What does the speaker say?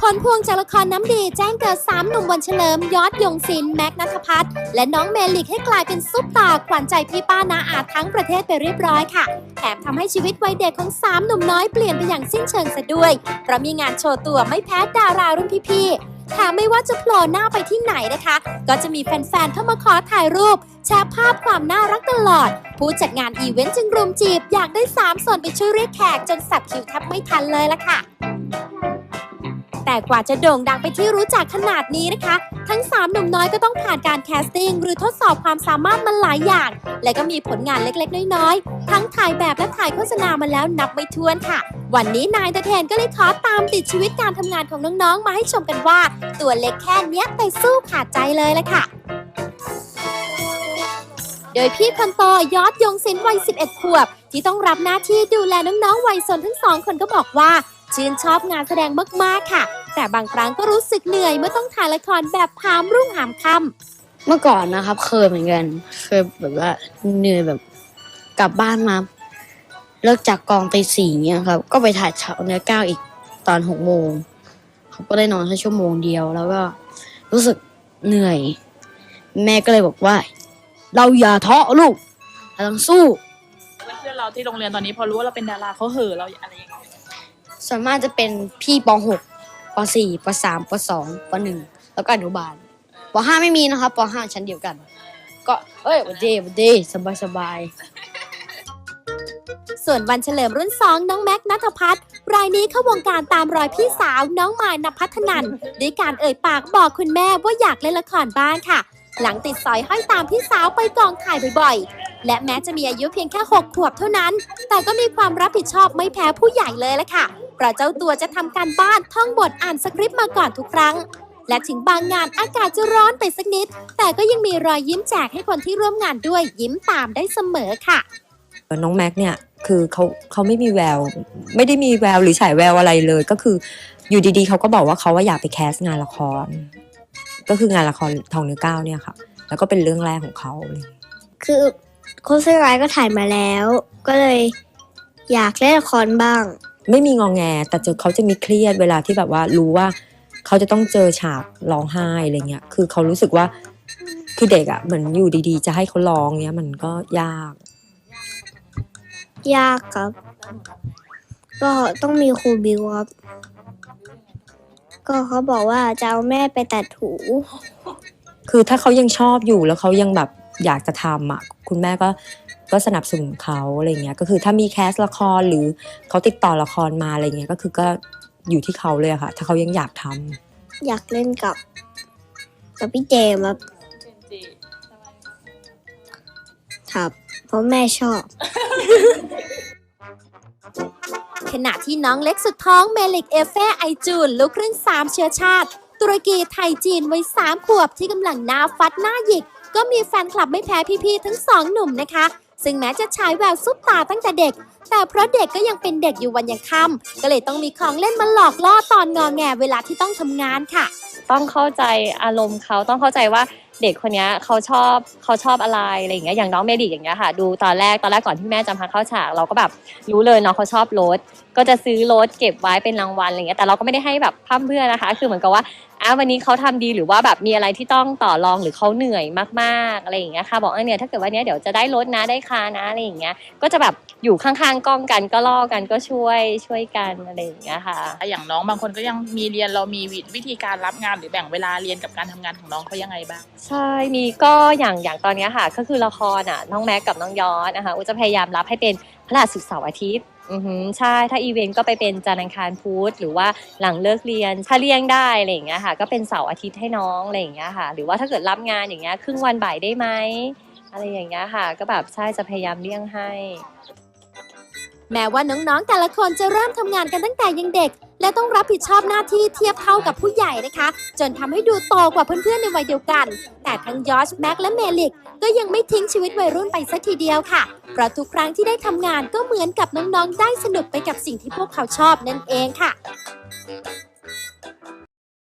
ผลพวงจากละครน้ำดีแจ้งเกิด 3 หนุ่มวันเฉลิม ยอดยงศิลป์แม็กนัทพัฒน์และน้องเมลิกให้กลายเป็นซุปตาขวัญใจพี่ป้านาอาทั้งประเทศไปเรียบร้อยค่ะแถมทำให้ชีวิตวัยเด็กของ 3 หนุ่มน้อยเปลี่ยนไปอย่างสิ้นเชิงซะด้วยเพราะมีงานโชว์ตัวไม่แพ้ดารารุ่นพี่ๆ แถมไม่ว่าจะโผล่หน้าไปที่ไหนนะคะ ก็จะมีแฟนๆ เข้ามาขอถ่ายรูป แชร์ภาพความน่ารักตลอด ผู้จัดงานอีเวนต์จึงรุมจีบ อยากได้สามส่วนไปช่วยเรียกแขกจนสับคิวแทบไม่ทันเลยละค่ะ แต่กว่าจะโด่งดังไปที่รู้จักขนาดนี้นะคะ ทั้ง 3 หนุ่มน้อยก็ต้องผ่านการแคสติ้งหรือทดสอบความสามารถมาหลายอย่าง และก็มีผลงานเล็กๆ น้อยๆ ทั้งถ่ายแบบและถ่ายโฆษณามาแล้วนับไม่ถ้วนค่ะ วันนี้นายตะเทนก็เลยขอตามติดชีวิตการทำงานของน้องๆ มาให้ชมกันว่า ตัวเล็กแค่เนี้ยแต่สู้ขาดใจเลยละค่ะโดยพี่คนโตยอดยงศิลป์วัย 11 ขวบ ที่ต้องรับหน้าที่ดูแลน้องๆวัยสนทั้งสองคนก็บอกว่า ชื่นชอบงานแสดงมากๆค่ะ แต่บางครั้งก็รู้สึกเหนื่อยเมื่อต้องถ่ายละครแบบหามรุ่งหามค่ำเมื่อก่อนนะครับ เคยเหมือนกันเคยแบบว่าเหนื่อยแบบกลับบ้านมา เลิกจากกองตีสี่เนี้ยครับ ก็ไปถ่ายเช้าเนื้อก้าวอีกตอนหกโมงเขาก็ได้นอนแค่ชั่วโมงเดียว แล้วก็รู้สึกเหนื่อย แม่ก็เลยบอกว่า เราอย่าท้อลูกเราต้องสู้เพื่อนๆเราที่โรงเรียนตอนนี้พอรู้ว่าเราเป็นดาราเขาเห่อเราอะไรอย่างเงี้ยส่วนมากจะเป็นพี่ป .6 ป .4 ป .3 ป .2 ป .1 แล้วก็อนุบาลป .5 ไม่มีนะครับป .5 ชั้นเดียวกัน ก็เอ้ยวันดีวันดีสบายสบายส่วนวันเฉลิมรุ่น2น้องแม็กนัทพัฒน์รายนี้เข้าวงการตามรอยพี่สาวน้องมายนภัทนันด้วยการเอ่ยปากบอกคุณแม่ว่าอยากเล่นละครบ้างค่ะ หลังติดสอยห้อยตามพี่สาวไปกองถ่ายบ่อยๆ และแม้จะมีอายุเพียงแค่ 6 ขวบเท่านั้น แต่ก็มีความรับผิดชอบไม่แพ้ผู้ใหญ่เลยละค่ะ เพราะเจ้าตัวจะทำการบ้านท่องบทอ่านสคริปต์มาก่อนทุกครั้ง และถึงบางงานอากาศจะร้อนไปสักนิด แต่ก็ยังมีรอยยิ้มแจกให้คนที่ร่วมงานด้วยยิ้มตามได้เสมอค่ะ น้องแม็กเนี่ยคือเขาเขาไม่มีแวว ไม่ได้มีแววหรือฉายแววอะไรเลย ก็คืออยู่ดีๆเขาก็บอกว่าเขาว่าอยากไปแคสงานละคร ก็คืองานละครทองเนื้อก้าวเนี่ยค่ะ แล้วก็เป็นเรื่องแรกของเขาเลยคือโค้ชร้ายก็ถ่ายมาแล้ว ก็เลยอยากเล่นละครบ้าง ไม่มีงองแง แต่จะเขาจะมีเครียดเวลาที่แบบว่ารู้ว่าเขาจะต้องเจอฉากร้องไห้อะไรเงี้ย คือเขารู้สึกว่าคือเด็กอะ่ะเหมือนอยู่ดีๆ จะให้เขาร้องเนี้ยมันก็ยาก ยากครับ ก็ต้องมีครูบิวครับ ก็เขาบอกว่าจะเอาแม่ไปตัดหู คือถ้าเขายังชอบอยู่แล้วเขายังแบบอยากจะทำอะ คุณแม่ก็ ก็สนับสนุนเขาอะไรเงี้ยก็คือถ้ามีแคสละครหรือเขาติดต่อละครมาอะไรเงี้ยก็คือก็อยู่ที่เขาเลยอะค่ะ ถ้าเขายังอยากทำอยากเล่นกับกับพี่เจมส์ครับเจนจีครับเพราะแม่ชอบ ขณะที่น้องเล็กสุดท้องเมลิกเอเฟ่ไอจูนลูกครึ่งสามเชื้อชาติ ตุรกีไทยจีนวัยสามขวบที่กำลังหน้าฟัดหน้าหยิก ก็มีแฟนคลับไม่แพ้พี่ๆทั้งสองหนุ่มนะคะ ซึ่งแม้จะฉายแววซุปตาตั้งแต่เด็ก แต่เพราะเด็กก็ยังเป็นเด็กอยู่วันยังค่ำก็เลยต้องมีของเล่นมาหลอกล่อตอนงอแงเวลาที่ต้องทำงานค่ะ ต้องเข้าใจอารมณ์เขาต้องเข้าใจว่า เด็กคนนี้เขาชอบเขาชอบอะไรอะไรอย่างเงี้ยอย่างน้องเมดิกอย่างเงี้ยค่ะ ดูตอนแรกตอนแรกก่อนที่แม่จะพาเข้าฉากเราก็แบบรู้เลยเนาะเขาชอบรถก็จะซื้อรถเก็บไว้เป็นรางวัลอะไรเงี้ยแต่เราก็ไม่ได้ให้แบบพร่ำเพื่อนะคะ คือเหมือนกับว่าอ้าววันนี้เขาทำดีหรือว่าแบบมีอะไรที่ต้องต่อรองหรือเขาเหนื่อยมากๆอะไรอย่างเงี้ยค่ะ บอกเออเนี่ยถ้าเกิดวันนี้ยเดี๋ยวจะได้รถนะได้คานะอะไรอย่างเงี้ยก็จะแบบ อยู่ข้างๆกล้องกันก็ล่อกันก็ช่วยช่วยกันอะไรอย่างเงี้ยค่ะ อย่างน้องบางคนก็ยังมีเรียนเรามีวิธีการรับงานหรือแบ่งเวลาเรียนกับการทำงานของน้องเขายังไงบ้าง ใช่มีก็อย่างอย่างตอนเนี้ยค่ะ ก็คือละครอะน้องแม็กกับน้องยอดนะคะอุจะพยายามรับให้เป็นพฤหัสศุกร์เสาร์อาทิตย์อือหือใช่ ถ้าอีเวนต์ก็ไปเป็นจันทร์อังคารพุธหรือว่าหลังเลิกเรียน ถ้าเลี่ยงได้อะไรอย่างเงี้ยค่ะ ก็เป็นเสาร์อาทิตย์ให้น้องอะไรอย่างเงี้ยค่ะ หรือว่าถ้าเกิดรับงานอย่างเงี้ยครึ่งวันบ่ายได้ไหมอะไรอย่างเงี้ยค่ะ ก็แบบใช่จะพยายามเลี่ยงให้ แม้ว่าน้องๆแต่ละคนจะเริ่มทำงานกันตั้งแต่ยังเด็ก และต้องรับผิดชอบหน้าที่เทียบเท่ากับผู้ใหญ่นะคะ จนทำให้ดูโตกว่าเพื่อนๆในวัยเดียวกัน แต่ทั้งยอชแม็กและเมลิกก็ยังไม่ทิ้งชีวิตวัยรุ่นไปสักทีเดียวค่ะ เพราะทุกครั้งที่ได้ทำงานก็เหมือนกับน้องๆได้สนุกไปกับสิ่งที่พวกเขาชอบนั่นเองค่ะ